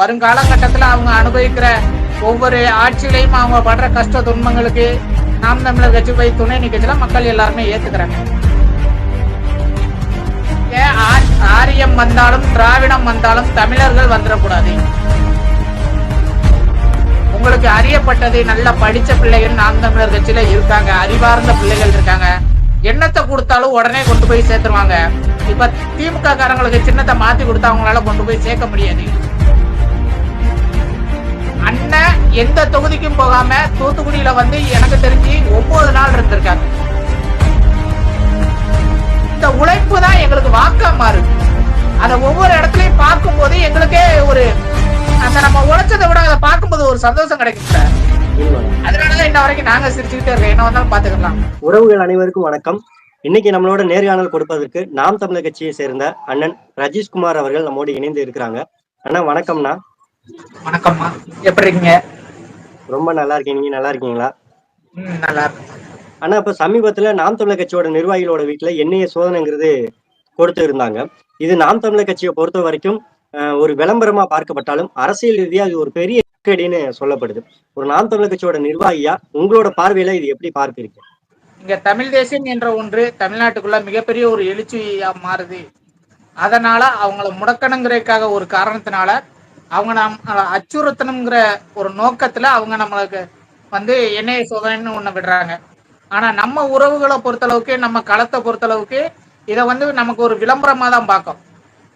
வருங்காலகட்டத்துல அவங்க அனுபவிக்கிற ஒவ்வொரு ஆட்சியிலையும் அவங்க படுற கஷ்ட துன்பங்களுக்கு நாம் தமிழர் கட்சி போய் துணை நிகழ்ச்சியில மக்கள் எல்லாருமே ஏத்துக்கிறாங்க. ஆரியம் வந்தாலும் திராவிடம் வந்தாலும் தமிழர்கள் வந்துடக்கூடாது. உங்களுக்கு அறியப்பட்டது நல்ல படிச்ச பிள்ளைகள் நாம் தமிழர் கட்சியில இருக்காங்க அறிவார்ந்த பிள்ளைகள் இருக்காங்க. எண்ணத்தை கொடுத்தாலும் உடனே கொண்டு போய் சேர்த்துருவாங்க. இப்ப திமுக காரங்களுக்கு சின்னத்தை மாத்தி கொடுத்தா அவங்களால கொண்டு போய் சேர்க்க முடியாது. அண்ணன் எந்த தொகுதிக்கும் போகாம தூத்துக்குடியில வந்து எனக்கு தெரிஞ்சு ஒன்பது நாள் இருந்திருக்காங்க. இந்த உழைப்பு தான் எங்களுக்கு வாக்கா மாறுது அதை ஒவ்வொரு இடத்துலயும் பார்க்கும்போது எங்களுக்கே ஒரு அந்த நம்ம உழைச்சதை விட அதை பார்க்கும்போது ஒரு சந்தோஷம் கிடைக்கும் சார். அதனாலதான் இன்ன வரைக்கும் நாங்க சிரிச்சுக்கிட்டே இருக்கோம். என்ன வந்தாலும் பாத்துக்கலாம் உறவுகள் அனைவருக்கும் வணக்கம். இன்னைக்கு நம்மளோட நேர்காணல் கொடுப்பதற்கு நாம் தமிழர் கட்சியை சேர்ந்த அண்ணன் ரஜீஷ்குமார் அவர்கள் நம்மோடு இணைந்து இருக்கிறாங்க. அண்ணா வணக்கம்ண்ணா வணக்கம்மா. எப்படி இருக்கீங்க? ரொம்ப நல்லா இருக்கீங்க நீங்க நல்லா இருக்கீங்களா? நல்லா இருக்கு ஆனா இப்ப சமீபத்துல நாம் தமிழர் கட்சியோட நிர்வாகிகளோட வீட்டுல எண்ணெய சோதனைங்கிறது கொடுத்து இருந்தாங்க. இது நாம் தமிழர் கட்சியை பொறுத்த வரைக்கும் ஒரு விளம்பரமா பார்க்கப்பட்டாலும் அரசியல் ரீதியா இது ஒரு பெரிய நெருக்கடின்னு சொல்லப்படுது. ஒரு நாம் தமிழர் கட்சியோட நிர்வாகியா? உங்களோட பார்வையில இது எப்படி பார்க்கிறீங்க? இங்க தமிழ் தேசியம் என்ற ஒன்று தமிழ்நாட்டுக்குள்ள மிகப்பெரிய ஒரு எழுச்சியா மாறுது. அதனால அவங்கள முடக்கணுங்கிறதுக்காக ஒரு காரணத்தினால அவங்க நம்ம அச்சுறுத்தணுங்கிற ஒரு நோக்கத்துல அவங்க நம்மளுக்கு வந்து எண்ணெய் சோதனைன்னு ஒண்ணு விடுறாங்க. ஆனா நம்ம உறவுகளை பொறுத்தளவுக்கு நம்ம களத்தை பொறுத்தளவுக்கு இதை வந்து நமக்கு ஒரு விளம்பரமா தான் பார்க்கும்.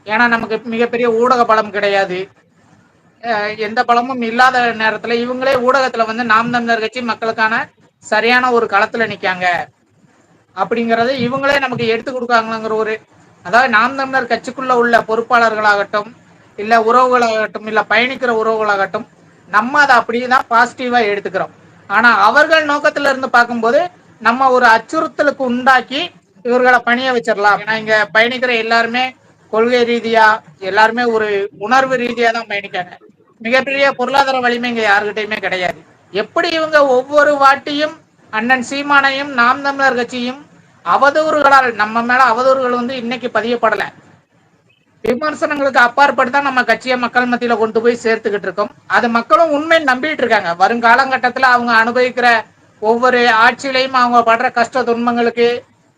ஏன்னா நமக்கு மிகப்பெரிய ஊடக பலம் கிடையாது. எந்த பலமும் இல்லாத நேரத்துல இவங்களே ஊடகத்துல வந்து நாம் தமிழர் கட்சி மக்களுக்கான சரியான ஒரு களத்துல நிக்காங்க. அப்படிங்கிறத இவங்களே நமக்கு எடுத்து கொடுக்காங்கங்கிற ஒரு அதாவது நாம் தமிழர் கட்சிக்குள்ள உள்ள பொறுப்பாளர்களாகட்டும் இல்ல உறவுகளாகட்டும் இல்ல பயணிக்கிற உறவுகளாகட்டும் நம்ம அதை அப்படியே தான் பாசிட்டிவா எடுத்துக்கிறோம். ஆனா அவர்கள் நோக்கத்துல இருந்து பார்க்கும்போது நம்ம ஒரு அச்சுறுத்தலுக்கு உண்டாக்கி இவர்களை பணிய வச்சிடலாம். ஏன்னா இங்க பயணிக்கிற எல்லாருமே கொள்கை ரீதியா எல்லாருமே ஒரு உணர்வு ரீதியா தான் பயணிக்காங்க மிகப்பெரிய பொருளாதார வலிமை இங்க யாருகிட்டயுமே கிடையாது. எப்படி இவங்க ஒவ்வொரு வாட்டியும் அண்ணன் சீமானையும் நாம் தமிழர் கட்சியும் அவதூறுகளால் நம்ம மேல அவதூறுகள் வந்து இன்னைக்கு பதியப்படலை. விமர்சனங்களுக்கு அப்பாற்பட்டு தான் நம்ம கட்சியை மக்கள் மத்தியில கொண்டு போய் சேர்த்துக்கிட்டு இருக்கோம். அது மக்களும் உண்மை நம்பிட்டு இருக்காங்க. வருங்காலகட்டத்துல அவங்க அனுபவிக்கிற ஒவ்வொரு ஆட்சியிலையும் அவங்க படுற கஷ்ட துன்பங்களுக்கு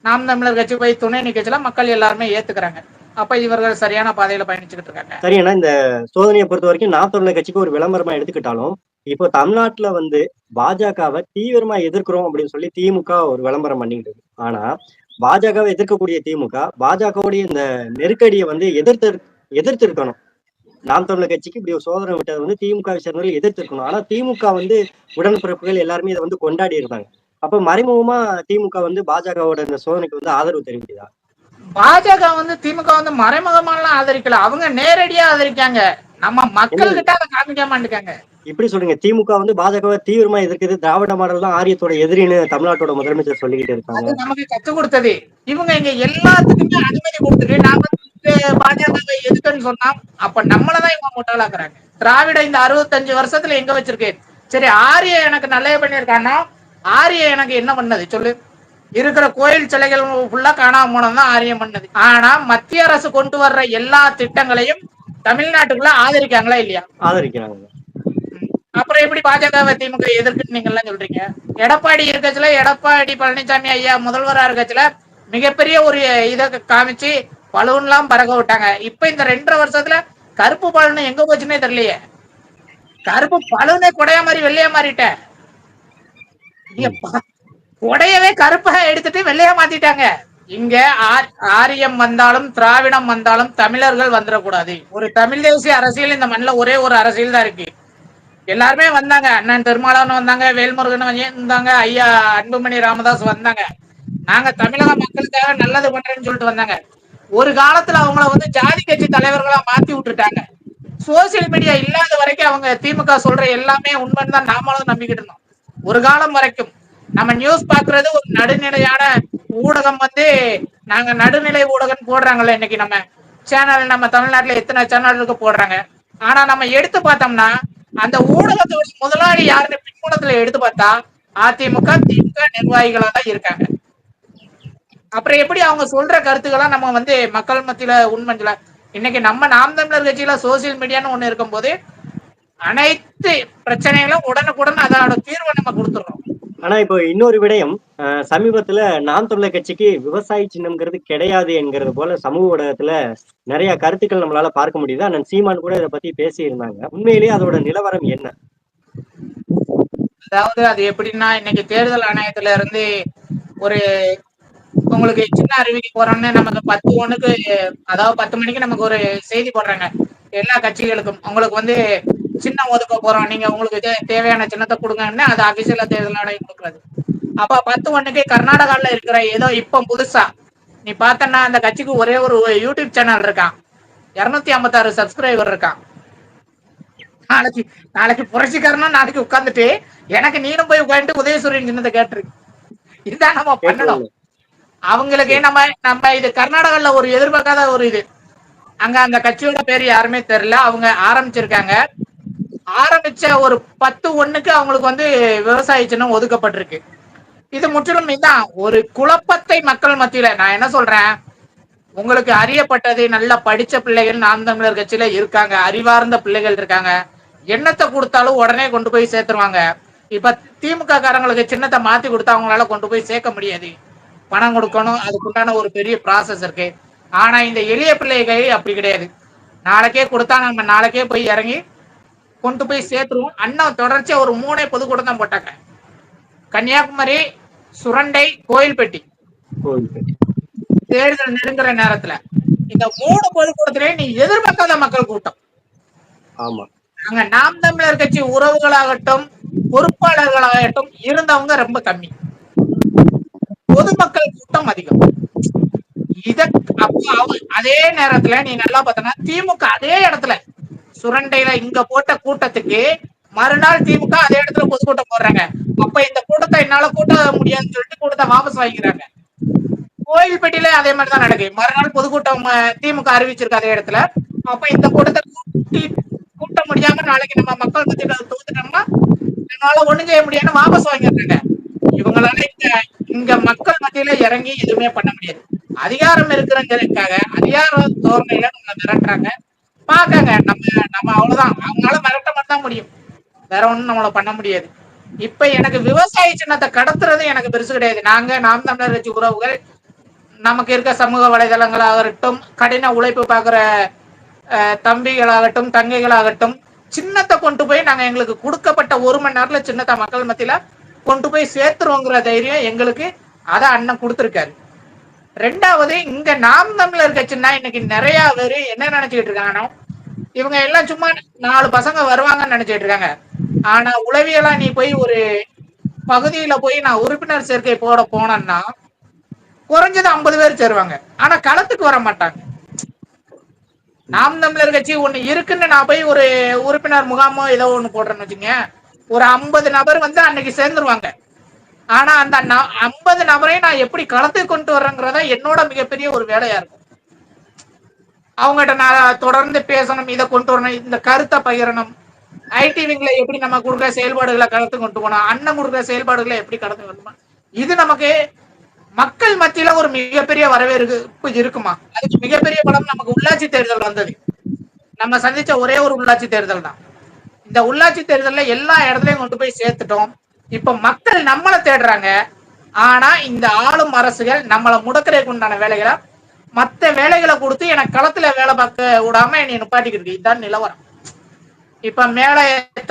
நாம் தமிழர் கட்சி போய் துணை நிகழ்ச்சியில மக்கள் எல்லாருமே ஏத்துக்கிறாங்க. அப்ப இவர்கள் சரியான பாதையில பயணிச்சுக்கிட்டு இருக்காங்க. சரி இந்த சோதனையை பொறுத்த வரைக்கும் நாம் தமிழர் கட்சிக்கு ஒரு விளம்பரமா எடுத்துக்கிட்டாலும் இப்போ தமிழ்நாட்டுல வந்து பாஜகவை தீவிரமா எதிர்க்கிறோம் அப்படின்னு சொல்லி திமுக ஒரு விளம்பரம் பண்ணிக்கிட்டு இருக்கு. ஆனா பாஜகவை எதிர்க்கக்கூடிய திமுக பாஜகவுடைய இந்த நெருக்கடியை வந்து எதிர்த்து எதிர்த்திருக்கணும். நாம் தமிழர் கட்சிக்கு இப்படி ஒரு சோதனை விட்டது வந்து திமுகவை சேர்ந்தவர்கள் எதிர்த்து இருக்கணும் ஆனா திமுக வந்து உடன்பிறப்புகள் எல்லாருமே இதை வந்து கொண்டாடி இருந்தாங்க அப்ப மறைமுகமா திமுக வந்து பாஜகவோட இந்த சோதனைக்கு வந்து ஆதரவு தெரிவிக்குதா? பாஜக வந்து திமுக வந்து மறைமுகமாலாம் ஆதரிக்கல. அவங்க நேரடியா ஆதரிக்காங்க. நம்ம மக்கள் கிட்ட அதை காமிக்க இருக்காங்க இப்படி சொல்லுங்க திமுக வந்து பாஜகவை தீவிரமா எதிர்க்குது. திராவிட மாடல் தான் ஆரியத்தோட எதிரின்னு தமிழ்நாட்டோட முதலமைச்சர் சொல்லிக்கிட்டு இருக்காங்க. நமக்கு கத்து கொடுத்தது. இவங்க இங்க எல்லாத்துக்குமே அனுமதி கொடுத்துட்டு நாம பாஜகவை எதுக்குன்னு சொன்னா அப்ப நம்மளதான் இவங்க முட்டாளாக்குறாங்க. திராவிட இந்த அறுபத்தஞ்சு வருஷத்துல எங்க வச்சிருக்கு? சரி ஆரிய எனக்கு நல்லது பண்ணியிருக்கான்னா ஆரிய எனக்கு என்ன பண்ணது சொல்லு? இருக்கிற கோயில் சிலைகள் ஃபுல்லா காணாம போனதுதான் ஆரியம் பண்ணது. ஆனா மத்திய அரசு கொண்டு வர்ற எல்லா திட்டங்களையும் தமிழ்நாட்டுக்குள்ள ஆதரிக்காங்களா இல்லையா? ஆதரிக்கிறாங்க. அப்புறம் எப்படி பாஜகவை திமுக எதிர்க்குன்னு நீங்க எல்லாம் சொல்றீங்க? எடப்பாடி இருக்கச்சுல எடப்பாடி பழனிசாமி ஐயா முதல்வரா இருக்கச்சுல மிகப்பெரிய ஒரு இதை காமிச்சு பலூன்லாம் பறக்க விட்டாங்க. இப்ப இந்த ரெண்டரை வருஷத்துல கருப்பு பலூன் எங்க போச்சுன்னே தெரியலையே. கருப்பு பலூனே கொடையா மாதிரி வெள்ளையா மாறிட்ட. நீங்க பா- கொடையவே கருப்பா எடுத்துட்டு வெள்ளையா மாத்திட்டாங்க. இங்க ஆர்- ஆரியம் வந்தாலும் திராவிடம் வந்தாலும் தமிழர்கள் வந்துடக்கூடாது. ஒரு தமிழ் தேசிய அரசியல் இந்த மண்ணுல ஒரே ஒரு அரசியல் தான் இருக்கு. எல்லாருமே வந்தாங்க. அண்ணன் திருமாவளவன் வந்தாங்க வேல்முருகன் வந்தாங்க ஐயா அன்புமணி ராமதாஸ் வந்தாங்க. நாங்க தமிழக மக்களுக்காக நல்லது பண்றேன்னு சொல்லிட்டு வந்தாங்க. ஒரு காலத்துல அவங்கள வந்து ஜாதி கட்சி தலைவர்களா மாத்தி விட்டுட்டாங்க. சோசியல் மீடியா இல்லாத வரைக்கும் அவங்க திமுக சொல்ற எல்லாமே உண்மைன்னு தான் நாமளும் நம்பிக்கிட்டு இருந்தோம். ஒரு காலம் வரைக்கும் நம்ம நியூஸ் பாக்குறது ஒரு நடுநிலையான ஊடகம் வந்து நாங்க நடுநிலை ஊடகம் போடுறாங்கல்ல இன்னைக்கு நம்ம சேனல் நம்ம தமிழ்நாட்டுல எத்தனை சேனல் இருக்கு போடுறாங்க. ஆனா நம்ம எடுத்து பார்த்தோம்னா அந்த ஊடகத்தோட முதலாளி யாருன்னு பின்புலத்துல எடுத்து பார்த்தா அதிமுக திமுக நிர்வாகிகளா தான் இருக்காங்க. அப்புறம் எப்படி அவங்க சொல்ற கருத்துக்களா நம்ம வந்து மக்கள் மத்தியில உண்மைஞ்சல இன்னைக்கு நம்ம நாம் தமிழர் கட்சியில சோசியல் மீடியான்னு ஒண்ணு இருக்கும்போது அனைத்து பிரச்சனைகளும் உடனுக்குடன் அதோட தீர்வை நம்ம கொடுத்துடுறோம். ஆனா இப்போ இன்னொரு விடயம் சமீபத்துல நாம் தமிழர் கட்சிக்கு விவசாய சின்னம்ங்கிறது கிடையாது என்கிறது போல சமூக ஊடகத்துல நிறைய கருத்துக்கள் நம்மளால பார்க்க முடியுது. அண்ணன் சீமான் கூட இதை பத்தி பேசியிருந்தாங்க. உண்மையிலேயே அதோட நிலவரம் என்ன? அதாவது அது எப்படின்னா இன்னைக்கு தேர்தல் ஆணையத்துல இருந்து ஒரு உங்களுக்கு சின்ன அறிவிக்க போறோம்னு நமக்கு பத்து ஒண்ணுக்கு அதாவது பத்து மணிக்கு நமக்கு ஒரு செய்தி போடுறாங்க. எல்லா கட்சிகளுக்கும். உங்களுக்கு வந்து சின்னம் ஒதுக்க போறோம். நீங்க உங்களுக்கு தேவையான சின்னத்தை கொடுங்கன்னு அது அபிஷியலா தேர்தல் ஆணையம் கொடுக்குறது. அப்ப பத்து ஒண்ணுக்கு கர்நாடகால இருக்கிற ஏதோ இப்ப புதுசா நீ பார்த்தன்னா அந்த கட்சிக்கு ஒரே ஒரு யூடியூப் சேனல் இருக்கான். இருநூத்தி ஐம்பத்தாறு சப்ஸ்கிரைபர் இருக்கான். நாளைக்கு நாளைக்கு புரட்சிக்காரனா நாளைக்கு உட்கார்ந்துட்டு எனக்கு நீனும் போய் உட்காந்துட்டு உதயசூரியன் சின்னத்தை கேட்டிருக்கு இதுதான் நம்ம பண்ணணும். அவங்களுக்கு நம்ம நம்ம இது கர்நாடகால ஒரு எதிர்பார்க்காத ஒரு இது. அங்க அந்த கட்சியோட பேர் யாருமே தெரியல. அவங்க ஆரம்பிச்சிருக்காங்க. ஆரம்பிச்ச ஒரு பத்து ஒண்ணுக்கு அவங்களுக்கு வந்து விவசாய சின்னம் ஒதுக்கப்பட்டிருக்கு. இது முற்றிலும் இதான் ஒரு குழப்பத்தை மக்கள் மத்தியில நான் என்ன சொல்றேன்? உங்களுக்கு அறியப்பட்டது நல்லா படிச்ச பிள்ளைகள் நாம் தமிழர் கட்சியில இருக்காங்க அறிவார்ந்த பிள்ளைகள் இருக்காங்க. எண்ணத்தை கொடுத்தாலும் உடனே கொண்டு போய் சேர்த்துருவாங்க. இப்ப திமுக காரங்களுக்கு சின்னத்தை மாத்தி கொடுத்தா அவங்களால கொண்டு போய் சேர்க்க முடியாது. பணம் கொடுக்கணும் அதுக்குண்டான ஒரு பெரிய ப்ராசஸ் இருக்கு. ஆனா இந்த எளிய பிள்ளைகள் அப்படி கிடையாது. நாளைக்கே கொடுத்தா நம்ம நாளைக்கே போய் இறங்கி கொண்டு போய் சேர்த்துருவோம். அண்ணன் தொடர்ச்சியா ஒரு மூணே பொதுக்கூட்டம் தான் போட்டாங்க. கன்னியாகுமரி சுரண்டை கோயில்பட்டி. தேர்தல் நெருங்குற நேரத்துல இந்த மூணு பொதுக்கூட்டத்திலே நீ எதிர்பார்க்காத மக்கள் கூட்டம். ஆமா. அங்க நாம் தமிழர் கட்சி உறவுகளாகட்டும் பொறுப்பாளர்களாகட்டும் இருந்தவங்க ரொம்ப கம்மி. பொதுமக்கள் கூட்டம் அதிகம். இத அப்போ அதே நேரத்துல நீ நல்லா பார்த்தனா திமுக அதே இடத்துல சுரண்டையில இங்க போட்ட கூட்டத்துக்கு மறுநாள் திமுக அதே இடத்துல பொதுக்கூட்டம் போடுறாங்க. அப்ப இந்த கூட்டத்தை என்னால கூட்ட முடியாதுன்னு சொல்லிட்டு கூட்டத்தை வாபஸ் வாங்கிக்கிறாங்க. கோயில்பட்டியில அதே மாதிரி தான் நடக்குது. மறுநாள் பொதுக்கூட்டம் திமுக அறிவிச்சிருக்கு அதே இடத்துல. அப்ப இந்த கூட்டத்தை கூட்டி கூட்ட முடியாம நாளைக்கு நம்ம மக்கள் மத்தியில தோத்துட்டோம்னா என்னால ஒண்ணும் செய்ய முடியாதுன்னு வாபஸ் வாங்கிடுறாங்க. இவங்களால இங்க இங்க மக்கள் மத்தியில இறங்கி எதுவுமே பண்ண முடியாது. அதிகாரம் இருக்கிறங்கிறதுக்காக அதிகார தோரணையில நம்மளை மிரட்டுறாங்க. பாக்காங்க நம்ம நம்ம அவ்வளவுதான். அவங்களால மிரட்ட மட்டும் முடியும். வேற ஒண்ணும் நம்மள பண்ண முடியாது. இப்ப எனக்கு விவசாய சின்னத்தை கடத்துறது எனக்கு பெருசு கிடையாது. நாங்க நாம் தமிழர் கட்சி உறவுகள் நமக்கு இருக்க சமூக வலைதளங்களாகட்டும் கடின உழைப்பு பார்க்குற தம்பிகளாகட்டும் தங்கைகளாகட்டும் சின்னத்தை கொண்டு போய் நாங்க எங்களுக்கு கொடுக்கப்பட்ட ஒரு மணி நேரத்துல சின்னத்தை மக்கள் மத்தியில கொண்டு போய் சேர்த்துருவோங்கிற தைரியம் எங்களுக்கு அதை அண்ணன் கொடுத்துருக்காரு. ரெண்டாவது இங்க நாம் தமிழர் கட்சின்னா இன்னைக்கு நிறைய பேர் என்ன நினைச்சுக்கிட்டு இருக்காங்கன்னா இவங்க எல்லாம் சும்மா நாலு பசங்க வருவாங்கன்னு நினைச்சிட்டு இருக்காங்க. ஆனா உளவியலா நீ போய் ஒரு பகுதியில போய் நான் உறுப்பினர் சேர்க்கை போட போனேன்னா குறைஞ்சது ஐம்பது பேர் சேருவாங்க. ஆனா களத்துக்கு வர மாட்டாங்க. நாம் தமிழர் கட்சி ஒண்ணு இருக்குன்னு நான் போய் ஒரு உறுப்பினர் முகாமோ ஏதோ ஒண்ணு போடுறேன்னு வச்சுங்க ஒரு ஐம்பது நபர் வந்து அன்னைக்கு சேர்ந்துருவாங்க. ஆனா அந்த ஐம்பது நபரையும் நான் எப்படி களத்துக்கு கொண்டு வர்றேங்கிறத என்னோட மிகப்பெரிய ஒரு வேலையா இருக்கும். அவங்ககிட்ட நான் தொடர்ந்து பேசணும் இதை கொண்டு வரணும் இந்த கருத்தை பகிரணும். ஐடி விங்ல எப்படி நம்ம கொடுக்குற செயல்பாடுகளை கடத்து கொண்டு போனோம் அண்ணன் கொடுக்குற செயல்பாடுகளை எப்படி கடந்து கொண்டு இது நமக்கு மக்கள் மத்தியில ஒரு மிகப்பெரிய வரவேற்பு இருக்குமா? அதுக்கு மிகப்பெரிய பலம் நமக்கு உள்ளாட்சி தேர்தல் வந்தது. நம்ம சந்திச்ச ஒரே ஒரு உள்ளாட்சி தேர்தல் தான். இந்த உள்ளாட்சி தேர்தல்ல எல்லா இடத்துலயும் கொண்டு போய் சேர்த்துட்டோம். இப்ப மக்கள் நம்மளை தேடுறாங்க. ஆனா இந்த ஆளும் அரசுகள் நம்மளை முடக்கிறதுக்கு உண்டான வேலைகளை மத்த வேலைகளை கொடுத்து எனக்கு களத்துல வேலை பார்க்க விடாம என்னை நிப்பாட்டிக்கிட்டு இதுதான் நிலவரம். இப்ப மேல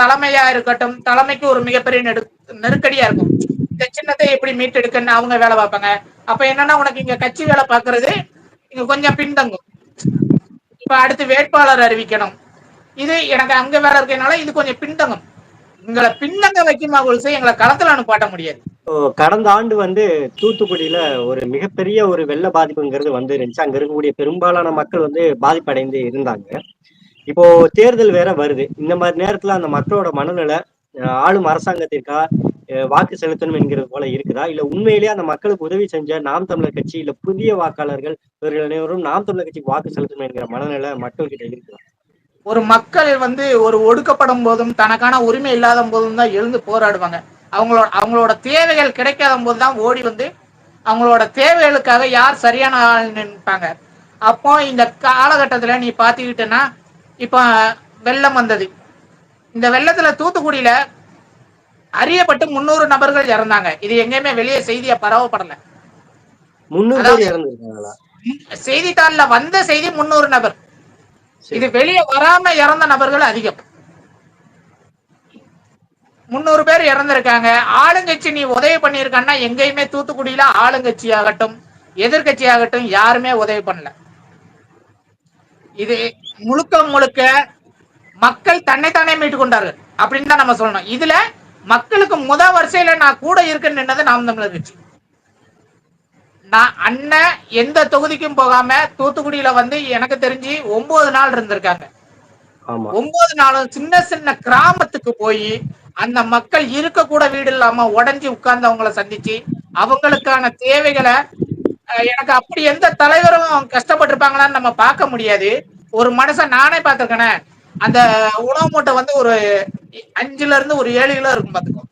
தலைமையா இருக்கட்டும் தலைமைக்கு ஒரு மிகப்பெரிய நெடு நெருக்கடியா இருக்கும். இந்த சின்னத்தை எப்படி மீட்டெடுக்கன்னு அவங்க வேலை பார்ப்பாங்க. அப்ப என்னன்னா உனக்கு இங்க கட்சி வேலை பாக்குறது இங்க கொஞ்சம் பின்தங்கும். இப்ப அடுத்து வேட்பாளர் அறிவிக்கணும். இது எனக்கு அங்க வேலை இருக்கனால இது கொஞ்சம் பின்தங்கும். எங்களை பின்னங்க வைக்குமா கொலுசு எங்களை களத்துல அனுப்பாட்ட முடியாது. கடந்த ஆண்டு வந்து தூத்துக்குடியில ஒரு மிகப்பெரிய ஒரு வெள்ள பாதிப்புங்கிறது வந்து இருந்துச்சு. அங்க இருக்கக்கூடிய பெரும்பாலான மக்கள் வந்து பாதிப்படைந்து இருந்தாங்க. இப்போ தேர்தல் வேற வருது. இந்த மாதிரி நேரத்துல அந்த மக்களோட மனநிலை அஹ், ஆளும் அரசாங்கத்திற்கா வாக்கு செலுத்தணும் என்கிறது போல இருக்குதா? இல்ல உண்மையிலேயே அந்த மக்களுக்கு உதவி செஞ்ச நாம் தமிழர் கட்சி இல்ல புதிய வாக்காளர்கள் இவர்கள் அனைவரும் நாம் தமிழர் கட்சிக்கு வாக்கு செலுத்தணும் என்கிற மனநிலை மக்கள் கிட்ட இருக்குதா? ஒரு மக்கள் வந்து ஒரு ஒடுக்கப்படும் போதும் தனக்கான உரிமை இல்லாத போதும் தான் எழுந்து போராடுவாங்க. அவங்களோட அவங்களோட தேவைகள் கிடைக்காத போது தான் ஓடி வந்து அவங்களோட தேவைகளுக்காக யார் சரியான ஆள் நினைப்பாங்க. அப்போ இந்த காலகட்டத்துல நீ பாத்துக்கிட்டனா இப்ப வெள்ளம் வந்தது. இந்த வெள்ளத்துல தூத்துக்குடியில அறியப்பட்டு முன்னூறு நபர்கள் இறந்தாங்க. இது எங்கேயுமே வெளியே செய்தியா பரவப்படல. செய்தித்தாள்ல வந்த செய்தி முன்னூறு நபர். இது வெளியே வராம இறந்த நபர்கள் அதிகம். முன்னூறு பேர் இறந்திருக்காங்க. ஆளுங்கட்சி நீ உதவி பண்ணியிருக்கான்னா எங்கேயுமே தூத்துக்குடியில ஆளுங்கட்சி ஆகட்டும் எதிர்கட்சி ஆகட்டும் யாருமே உதவி பண்ணல. இது முழுக்க முழுக்க மக்கள் தன்னைத்தானே மீட்டு கொண்டார்கள் அப்படின்னு தான் நம்ம சொல்லணும். இதுல மக்களுக்கு முத வரிசையில நான் கூட இருக்குன்னு நின்னது நாம் தமிழர் கட்சி. நான் அண்ணன் எந்த தொகுதிக்கும் போகாம தூத்துக்குடியில வந்து எனக்கு தெரிஞ்சு ஒன்பது நாள் இருந்திருக்காங்க. ஒன்பது நாளும் சின்ன சின்ன கிராமத்துக்கு போய் அந்த மக்கள் இருக்க கூட வீடு இல்லாம உடஞ்சி உட்கார்ந்தவங்கள சந்திச்சு அவங்களுக்கான தேவைகளை எனக்கு அப்படி எந்த தலைவரும் கஷ்டப்பட்டிருப்பாங்களான்னு நம்ம பார்க்க முடியாது. ஒரு மனுஷன் நானே பார்த்திருக்கேனே. அந்த உணவு மூட்டை வந்து ஒரு அஞ்சுல இருந்து ஒரு ஏழு கிலோ இருக்கும் பாத்துக்கோ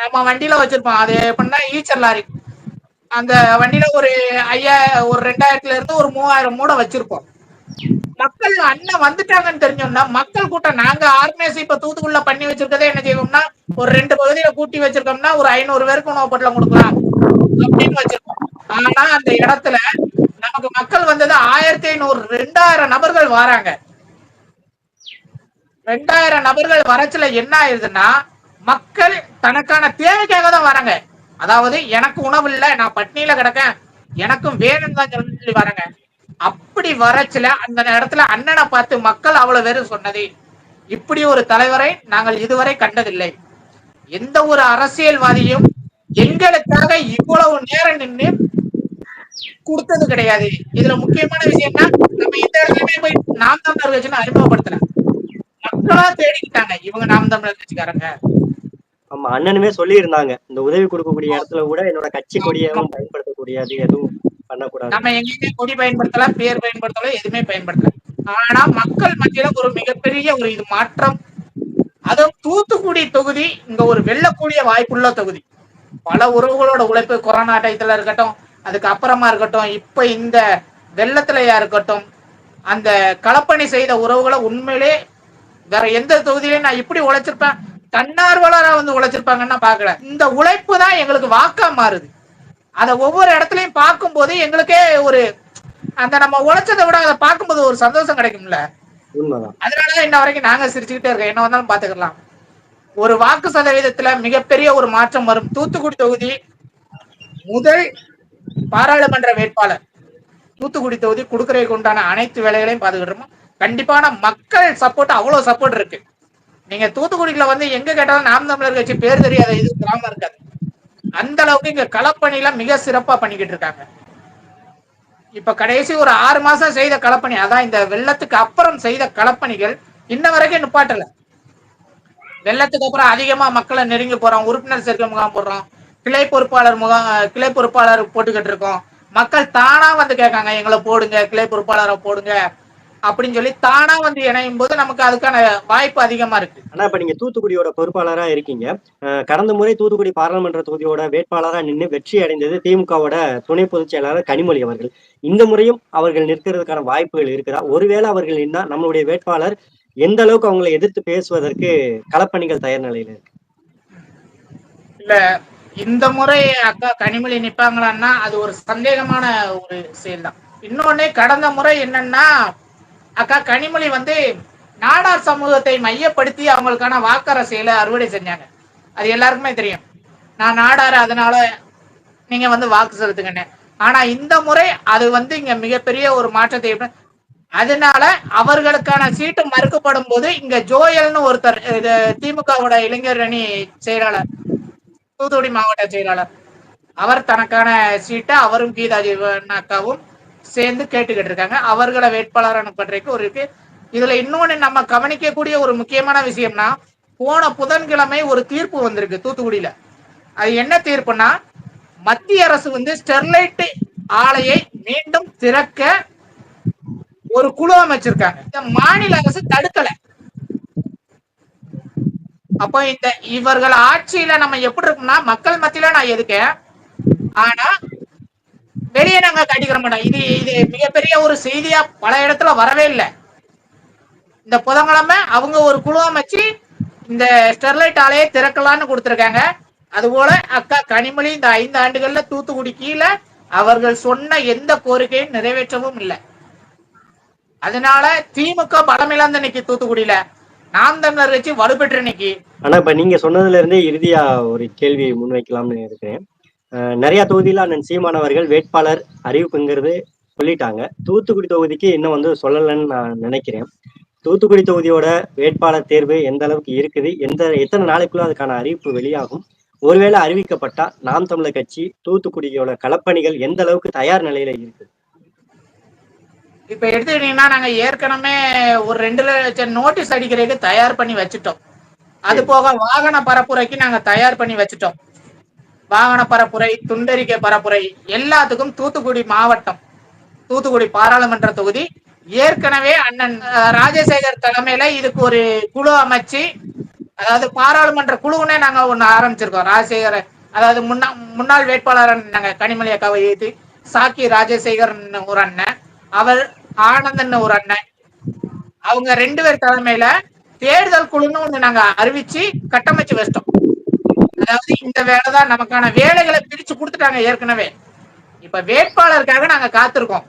நம்ம வண்டியில வச்சிருப்போம். அது எப்படின்னா ஈச்சர் லாரி. அந்த வண்டியில ஒரு ஐயா ஒரு ரெண்டாயிரத்துல இருந்து ஒரு மூவாயிரம் மூட வச்சிருப்போம். மக்கள் அண்ணன் வந்துட்டாங்கன்னு தெரிஞ்சோம்னா மக்கள் கூட்டம் நாங்க ஆர்கனைஸ் இப்ப தூத்துக்குள்ள பண்ணி வச்சிருக்கதே என்ன செய்வோம்னா ஒரு ரெண்டு பகுதியில கூட்டி வச்சிருக்கோம்னா ஒரு ஐநூறு பேருக்கு உணவு பொட்டலம் கொடுக்கலாம் அப்படின்னு வச்சிருக்கோம். ஆனா அந்த இடத்துல நமக்கு மக்கள் வந்தது ஆயிரத்தி ஐநூறு ரெண்டாயிரம் நபர்கள் வராங்க. ரெண்டாயிரம் நபர்கள் வரச்சுல என்ன ஆயிருதுன்னா மக்கள் தனக்கான தேவைக்காக தான் வராங்க. அதாவது எனக்கு உணவு இல்ல நான் பட்னியில கிடக்கேன். எனக்கும் வேணும் தான் சொல்லி வரேங்க அப்படி வரச்சுல அந்த இடத்துல அண்ணனை பார்த்து மக்கள் அவ்வளவு பேரும் சொன்னது. இப்படி ஒரு தலைவரை நாங்கள் இதுவரை கண்டதில்லை. எந்த ஒரு அரசியல்வாதியும் எங்களுக்காக இவ்வளவு நேரம் நின்று கொடுத்தது கிடையாது. இதுல முக்கியமான விஷயம்னா நம்ம இந்த இடத்துலயுமே போய் நாம் தமிழர் கட்சின்னு அறிமுகப்படுத்தல. மக்களா தேடிக்கிட்டாங்க. இவங்க நாம் தமிழர் கட்சிக்காரங்க. ஆமா அண்ணனுமே சொல்லியிருந்தாங்க இந்த உதவி கொடுக்கக்கூடிய இடத்துல கூட என்னோட கட்சி கொடியாவும் பயன்படுத்தக்கூடியது எதுவும் பண்ணக்கூடாது. நம்ம எங்கேயுமே கொடி பயன்படுத்தல பேர் பயன்படுத்தல எதுவுமே பயன்படுத்தல. ஆனா மக்கள் மத்தியில ஒரு மிகப்பெரிய ஒரு இது மாற்றம். அதுவும் தூத்துக்குடி தொகுதி இங்க ஒரு வெல்லக்கூடிய வாய்ப்புள்ள தொகுதி. பல உறவுகளோட உழைப்பு கொரோனா டயத்துல இருக்கட்டும் அதுக்கு அப்புறமா இருக்கட்டும் இப்ப இந்த வெள்ளத்திலையா இருக்கட்டும் அந்த களப்பணி செய்த உறவுகளை உண்மையிலே வேற எந்த தொகுதியிலையும் நான் இப்படி உழைச்சிருப்பேன். தன்னார்வலரா வந்து உழைச்சிருப்பாங்கன்னா பாக்கல இந்த உழைப்பு தான் எங்களுக்கு வாக்கா மாறுது. அத ஒவ்வொரு இடத்துலயும் பார்க்கும்போது எங்களுக்கே ஒரு அந்த நம்ம உழைச்சதை விட அதை பார்க்கும்போது ஒரு சந்தோஷம் கிடைக்கும்ல. அதனாலதான் இன்ன வரைக்கும் நாங்க சிரிச்சுக்கிட்டே இருக்கோம். என்ன வந்தாலும் பாத்துக்கலாம் ஒரு வாக்கு சதவீதத்துல மிகப்பெரிய ஒரு மாற்றம் வரும். தூத்துக்குடி தொகுதி முதல் பாராளுமன்ற வேட்பாளர். தூத்துக்குடி தொகுதி கொடுக்கறதுக்கு உண்டான அனைத்து வேலைகளையும் பாத்துக்கிட்டு கண்டிப்பான மக்கள் சப்போர்ட் அவ்வளவு சப்போர்ட் இருக்கு. நீங்க தூத்துக்குடிக்குள்ள வந்து எங்க கேட்டாலும் நாம் தமிழர் கட்சி பேர் தெரியாத இது கிராமம் இருக்காது. அந்த அளவுக்கு இங்க களப்பணியில மிக சிறப்பா பண்ணிக்கிட்டு இருக்காங்க. இப்ப கடைசி ஒரு ஆறு மாசம் செய்த களப்பணி அதான் இந்த வெள்ளத்துக்கு அப்புறம் செய்த களப்பணிகள் இன்ன வரைக்கும் நிப்பாட்டல. வெள்ளத்துக்கு அப்புறம் அதிகமா மக்களை நெருங்கி போறோம் உறுப்பினர் சேர்க்கை முகாம் போடுறோம் கிளை பொறுப்பாளர் முகாம் கிளை பொறுப்பாளர் போட்டுக்கிட்டு இருக்கோம். மக்கள் தானா வந்து கேட்காங்க எங்களை போடுங்க கிளை பொறுப்பாளரை போடுங்க அப்படின்னு சொல்லி தானா வந்து இணையும் போது நமக்கு அதுக்கான வாய்ப்பு அதிகமா இருக்கு. ஆனா இப்ப நீங்க தூத்துக்குடியோட பொறுப்பாளரா இருக்கீங்க. கடந்த முறை தூத்துக்குடி பாராளுமன்ற தொகுதியோட வேட்பாளரா நின்று வெற்றி அடைந்தது திமுகவோட துணை பொதுச் செயலாளர் கனிமொழி அவர்கள். இந்த முறையும் அவர்கள் நிற்கிறதுக்கான வாய்ப்புகள் இருக்குதா ஒருவேளை அவர்கள் நின்னா நம்மளுடைய வேட்பாளர் எந்த அளவுக்கு அவங்களை எதிர்த்து பேசுவதற்கு களப்பணிகள் தயார் நிலையில இருக்கு? இல்ல இந்த முறை அக்கா கனிமொழி நிப்பாங்களான்னா அது ஒரு சந்தேகமான ஒரு செயல் தான் இன்னொன்னு கடந்த முறை என்னன்னா அக்கா கனிமொழி வந்து நாடார் சமூகத்தை மையப்படுத்தி அவங்களுக்கான வாக்கரசியலை அறுவடை செஞ்சாங்க. அது எல்லாருக்குமே தெரியும். நான் நாடார் அதனால நீங்க வந்து வாக்கு செலுத்துங்கன்னு. ஆனா இந்த முறை அது வந்து இங்க மிகப்பெரிய ஒரு மாற்றத்தை அதனால அவர்களுக்கான சீட்டு மறுக்கப்படும் போது இங்க ஜோயல்னு ஒருத்தர் இது திமுகவோட இளைஞர் அணி செயலாளர் தூத்துக்குடி மாவட்ட செயலாளர். அவர் தனக்கான சீட்டை அவரும் கீதா ஜீவன் அக்காவும் சேர்ந்து கேட்டுக்கிட்டு இருக்காங்க அவர்களை வேட்பாளர் அனுப்புறதுக்கு ஒரு இருக்கு. இதுல இன்னொன்னு நம்ம கவனிக்கக்கூடிய ஒரு முக்கியமான விஷயம்னா போன புதன்கிழமை ஒரு தீர்ப்பு வந்திருக்கு தூத்துக்குடியில. அது என்ன தீர்ப்புனா மத்திய அரசு வந்து ஸ்டெர்லைட் ஆலையை மீண்டும் திறக்க ஒரு குழு அமைச்சிருக்காங்க. இந்த மாநில அரசு தடுக்கல. அப்போ இந்த இவர்கள் ஆட்சியில நம்ம எப்படி இருக்கும்னா மக்கள் மத்தியில நான் எதுக்கேன்? ஆனா வெளியே நாங்க காட்டிக்கிற மாட்டோம் இது இது மிகப்பெரிய ஒரு செய்தியா பல இடத்துல வரவே இல்லை. இந்த புதன்கிழமை அவங்க ஒரு குழு அமைச்சு இந்த ஸ்டெர்லைட் ஆலையை திறக்கலான்னு கொடுத்துருக்காங்க. அதுபோல அக்கா கனிமொழி இந்த ஐந்து ஆண்டுகள்ல தூத்துக்குடி கீழே அவர்கள் சொன்ன எந்த கோரிக்கையும் நிறைவேற்றவும் இல்லை. அதனால திமுக பலமிழந்த இன்னைக்கு தூத்துக்குடியில. நாம் தமிழர் கட்சி வலுப்பெற்று இன்னைக்கு. ஆனா இப்ப நீங்க சொன்னதுல இருந்தே இறுதியா ஒரு கேள்வி முன்வைக்கலாம்னு இருக்கிறேன். நிறைய தொகுதியில அண்ணன் சீமான் அவர்கள் வேட்பாளர் அறிவிப்புங்கிறது சொல்லிட்டாங்க. தூத்துக்குடி தொகுதிக்கு இன்னும் வந்து சொல்லலைன்னு நான் நினைக்கிறேன். தூத்துக்குடி தொகுதியோட வேட்பாளர் தேர்வு எந்த அளவுக்கு இருக்குது? எந்த எத்தனை நாளைக்குள்ள அதுக்கான அறிவிப்பு வெளியாகும்? ஒருவேளை அறிவிக்கப்பட்டா நாம் தமிழர் கட்சி தூத்துக்குடியோட களப்பணிகள் எந்த அளவுக்கு தயார் நிலையில இருக்கு? இப்ப எடுத்துக்கிட்டீங்கன்னா நாங்க ஏற்கனவே ஒரு ரெண்டு லட்சம் நோட்டீஸ் அடிக்கிறதுக்கு தயார் பண்ணி வச்சுட்டோம். அது போக வாகன பரப்புரைக்கு நாங்க தயார் பண்ணி வச்சுட்டோம். வாகன பரப்புரை துண்டறிக்கை பரப்புரை எல்லாத்துக்கும் தூத்துக்குடி மாவட்டம் தூத்துக்குடி பாராளுமன்ற தொகுதி. ஏற்கனவே அண்ணன் அஹ், ராஜசேகர் தலைமையில இதுக்கு ஒரு குழு அமைச்சு அதாவது பாராளுமன்ற குழுவுனே நாங்க ஒண்ணு ஆரம்பிச்சிருக்கோம். ராஜசேகர் அதாவது முன்னா முன்னாள் வேட்பாளர் நாங்க கனிமொழி அக்காவை எழுதி சாக்கி ராஜசேகர் ஒரு அண்ணன் அவர் ஆனந்தன் ஒரு அண்ணன். அவங்க ரெண்டு பேர் தலைமையில தேர்தல் குழுன்னு ஒண்ணு நாங்க அறிவிச்சு கட்டமைச்சு வச்சிட்டோம். அதாவது இந்த வேலை தான் நமக்கான வேலைகளை பிரிச்சு கொடுத்துட்டாங்க ஏற்கனவே. இப்ப வேட்பாளருக்காக நாங்க காத்திருக்கோம்.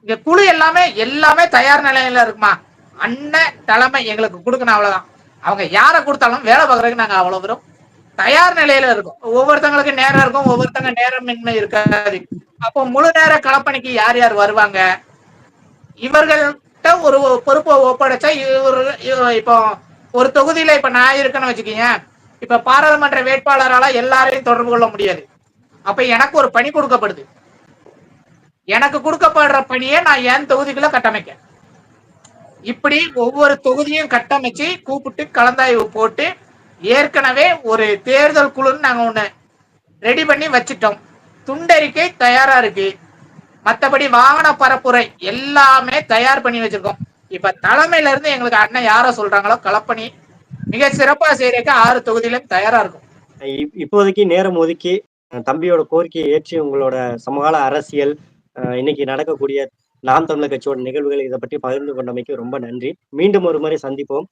இங்க குழு எல்லாமே எல்லாமே தயார் நிலையில இருக்குமா? அண்ணன் தலைமை எங்களுக்கு கொடுக்கணும் அவ்வளவுதான். அவங்க யாரை கொடுத்தாலும் வேலை பார்க்கறதுக்கு நாங்க அவ்வளவு வரும் தயார் நிலையில இருக்கும். ஒவ்வொருத்தவங்களுக்கு நேரம் இருக்கும் ஒவ்வொருத்தங்க நேரமின்மை இருக்காது. அப்போ முழு நேர களப்பணிக்கு யார் யார் வருவாங்க? இவர்கள்ட்ட ஒரு பொறுப்பை ஒப்படைச்சா இவர் இவ- இப்போ ஒரு தொகுதியில இப்ப நான் இருக்கேன்னு வச்சுக்கீங்க. இப்ப பாராளுமன்ற வேட்பாளரால எல்லாரையும் தொடர்பு கொள்ள முடியாது. அப்ப எனக்கு ஒரு பணி கொடுக்கப்படுது. எனக்கு கொடுக்கப்படுற பணியை நான் என் தொகுதிக்குள்ள கட்டமைக்க இப்படி ஒவ்வொரு தொகுதியும் கட்டமைச்சு கூப்பிட்டு கலந்தாய்வு போட்டு ஏற்கனவே ஒரு தேர்தல் குழுன்னு நாங்க ஒண்ணு ரெடி பண்ணி வச்சிட்டோம். துண்டறிக்கை தயாரா இருக்கு. மத்தபடி வாகன பரப்புரை எல்லாமே தயார் பண்ணி வச்சிருக்கோம். இப்ப தலைமையில இருந்து எங்களுக்கு அண்ணன் யார சொல்றாங்களோ களப்பணி மிக சிறப்பா செய்யறதுக்கு ஆறு தொகுதியிலும் தயாரா இருக்கும். இப்போதைக்கு நேரம் ஒதுக்கி தம்பியோட கோரிக்கையை ஏற்றி உங்களோட சமகால அரசியல் அஹ் இன்னைக்கு நடக்கக்கூடிய நாம் தமிழர் கட்சியோட நிகழ்வுகள் இதை பற்றி பகிர்ந்து கொண்டமைக்கு ரொம்ப நன்றி. மீண்டும் ஒரு முறை சந்திப்போம்.